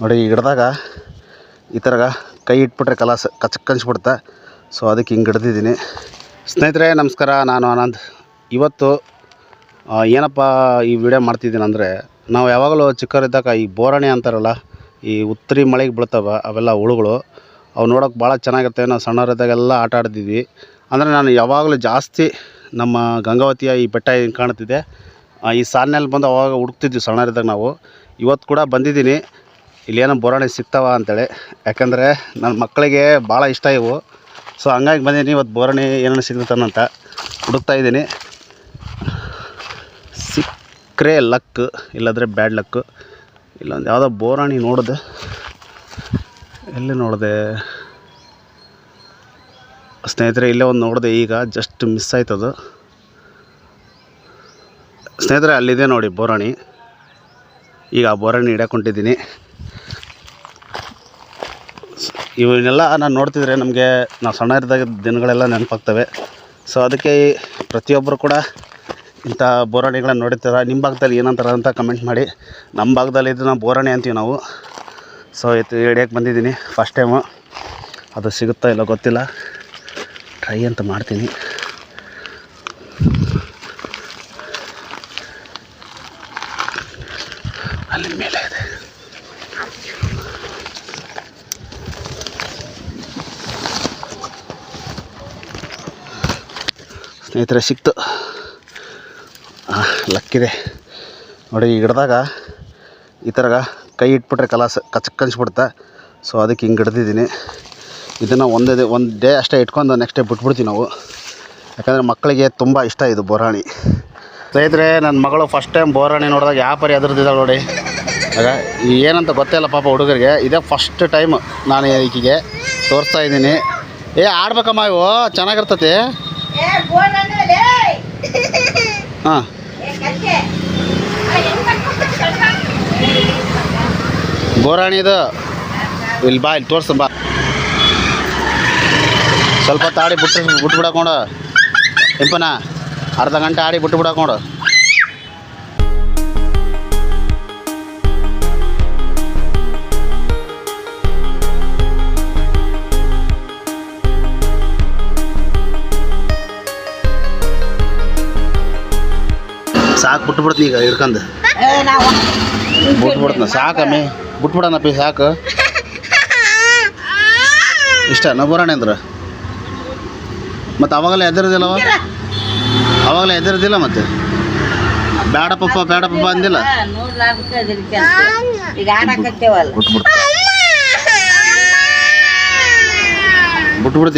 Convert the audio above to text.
ನೋಡಿ, ಈ ಗಿಡದಾಗ ಈ ಥರ ಕೈ ಇಟ್ಬಿಟ್ರೆ ಕಲಾಸ ಕಚಕ್ ಅನ್ಸ್ಬಿಡುತ್ತೆ ಸೊ ಅದಕ್ಕೆ ಹಿಂಗೆ ಹಿಡ್ದಿದ್ದೀನಿ. ಸ್ನೇಹಿತರೆ, ನಮಸ್ಕಾರ. ನಾನು ಆನಂದ್. ಇವತ್ತು ಏನಪ್ಪ ಈ ವಿಡಿಯೋ ಮಾಡ್ತಿದ್ದೀನಿ ಅಂದರೆ, ನಾವು ಯಾವಾಗಲೂ ಚಿಕ್ಕವರಿದ್ದಾಗ ಈ ಬೋರಣೆ ಅಂತಾರಲ್ಲ, ಈ ಉತ್ತರಿ ಮಳೆಗೆ ಬೀಳ್ತಾವ, ಅವೆಲ್ಲ ಹುಳುಗಳು. ಅವು ನೋಡೋಕೆ ಭಾಳ ಚೆನ್ನಾಗಿರುತ್ತೆ. ನಾವು ಸಣ್ಣವರಿದ್ದಾಗೆಲ್ಲ ಆಟ ಆಡ್ತಿದ್ವಿ. ಅಂದರೆ ನಾನು ಯಾವಾಗಲೂ ಜಾಸ್ತಿ ನಮ್ಮ ಗಂಗಾವತಿಯ ಈ ಬೆಟ್ಟ ಕಾಣ್ತಿದೆ. ಈ ಸಾಲಿನಲ್ಲಿ ಬಂದು ಅವಾಗ ಹುಡುಕ್ತಿದ್ವಿ ಸಣ್ಣವರಿದ್ದಾಗ ನಾವು. ಇವತ್ತು ಕೂಡ ಬಂದಿದ್ದೀನಿ. ಇಲ್ಲೇನೋ ಬೋರಾಣಿ ಸಿಗ್ತಾವ ಅಂತೇಳಿ. ಯಾಕಂದರೆ ನನ್ನ ಮಕ್ಕಳಿಗೆ ಭಾಳ ಇಷ್ಟ ಇವು. ಸೊ ಹಂಗಾಗಿ ಬಂದೀನಿ ಇವತ್ತು ಬೋರಾಣಿ ಏನೇನು ಸಿಗ್ತಾನಂತ ಹುಡುಕ್ತಾ ಇದ್ದೀನಿ. ಸಿಕ್ಕರೆ ಲಕ್, ಇಲ್ಲಾಂದರೆ ಬ್ಯಾಡ್ ಲಕ್. ಇಲ್ಲೊಂದು ಯಾವುದೋ ಬೋರಾಣಿ ನೋಡಿದೆ. ಎಲ್ಲಿ ನೋಡಿದೆ? ಸ್ನೇಹಿತರೆ, ಇಲ್ಲೇ ಒಂದು ನೋಡಿದೆ ಈಗ ಜಸ್ಟ್ ಮಿಸ್ ಆಯ್ತದು. ಸ್ನೇಹಿತರೆ, ಅಲ್ಲಿದೆ ನೋಡಿ ಬೋರಾಣಿ. ಈಗ ಆ ಬೋರಾಣಿ ಹಿಡ್ಕೊಂಡಿದ್ದೀನಿ ಇವನ್ನೆಲ್ಲ ನಾನು ನೋಡ್ತಿದ್ರೆ ನಮಗೆ ನಾವು ಸಣ್ಣ ಇದ್ದಾಗ ದಿನಗಳೆಲ್ಲ ನೆನಪಾಗ್ತವೆ. ಸೊ ಅದಕ್ಕೆ ಪ್ರತಿಯೊಬ್ಬರು ಕೂಡ ಇಂಥ ಬೋರಾಣಿಗಳನ್ನ ನೋಡಿರ್ತಾರೆ? ನಿಮ್ಮ ಭಾಗದಲ್ಲಿ ಏನಂತಾರೆ ಅಂತ ಕಮೆಂಟ್ ಮಾಡಿ. ನಮ್ಮ ಭಾಗದಲ್ಲಿ ಇದು ನಾವು ಬೋರಾಣಿ ಅಂತೀವಿ ನಾವು. ಸೊ ಇದು ಹಿಡಿಯೋಕೆ ಬಂದಿದ್ದೀನಿ. ಫಸ್ಟ್ ಟೈಮು ಅದು ಸಿಗುತ್ತಾ ಇಲ್ಲ ಗೊತ್ತಿಲ್ಲ. ಟ್ರೈ ಅಂತ ಮಾಡ್ತೀನಿ. ಅಲ್ಲಿ ಮೇಲೆ ಇದೆ. ಸ್ನೇಹಿತರೆ, ಸಿಕ್ತು. ಲಕ್ಕಿದೆ. ನೋಡಿ, ಈ ಗಿಡದಾಗ ಈ ಥರ ಕೈ ಇಟ್ಬಿಟ್ರೆ ಕಲಾಸ, ಕಚಕ್ ಅನ್ಸ್ಬಿಡುತ್ತೆ ಸೊ ಅದಕ್ಕೆ ಹಿಂಗೆ ಹಿಡ್ದಿದ್ದೀನಿ. ಇದನ್ನು ಒಂದೇ ಒಂದು ಡೇ ಅಷ್ಟೇ ಇಟ್ಕೊಂಡು ನೆಕ್ಸ್ಟ್ ಡೇ ಬಿಟ್ಬಿಡ್ತೀವಿ ನಾವು. ಯಾಕಂದರೆ ಮಕ್ಕಳಿಗೆ ತುಂಬ ಇಷ್ಟ ಇದು ಬೋರಾಣಿ. ಸ್ನೇಹಿತರೆ ನನ್ನ ಮಗಳು ಫಸ್ಟ್ ಟೈಮ್ ಬೋರಾಣಿ ನೋಡಿದಾಗ ಯಾವ ಪರಿ ಎದುರ್ದಿದ್ದಾಳೆ ನೋಡಿ. ಆಗ ಏನಂತ ಗೊತ್ತೇ ಇಲ್ಲ ಪಾಪ ಹುಡುಗರಿಗೆ. ಇದೇ ಫಸ್ಟ್ ಟೈಮ್ ನಾನು ಈಕಿಗೆ ತೋರಿಸ್ತಾ ಇದ್ದೀನಿ. ಏ, ಆಡ್ಬೇಕಮ್ಮ ಇವು. ಚೆನ್ನಾಗಿರ್ತತಿ. ಏ ಬೋನನ್ನ ಲೇ ಹಾಂ ಏ ಕಕ್ಕೆ ಆ ಹೆಂಗ್ ಮಾಡ್ಕೊಂಡ್ ಬೋರಾಣಿ ಇದು ಇಲ್ಲಿ ಬಾ ಇಲ್ಲಿ ತೋರ್ಸು ಬಾ ಸ್ವಲ್ಪ ಹೊತ್ತು ಆಡಿ ಬಿಟ್ಟು ಬಿಟ್ಟು ಬಿಡಕೋಣ ಇಂಪನ ಅರ್ಧ ಗಂಟೆ ಆಡಿ ಬಿಟ್ಟು ಬಿಡಕೋಣ ಸಾಕು ಬಿಟ್ಬಿಡ್ತೀನಿ ಈಗ ಹಿಡ್ಕೊಂಡು. ಏ ನಾವು ಬಿಟ್ಟು ಬಿಡ್ತೀನಿ ಸಾಕಮ್ಮಿ ಬಿಟ್ಬಿಡನಪ್ಪಿ ಸಾಕು. ಇಷ್ಟ ನಬೋರಾಣಿ ಅಂದ್ರೆ? ಮತ್ತು ಅವಾಗಲೇ ಎದರದಿಲ್ಲವ? ಅವಾಗಲೇ ಎದರದಿಲ್ಲ ಮತ್ತೆ? ಬೇಡ ಪಪ್ಪ ಬೇಡ ಪಪ್ಪ ಅಂದಿಲ್ಲ ಬಿಟ್ಬಿಡ್ತೀನಿ. ಬಿಟ್ಬಿಡ್ತೀನಿ.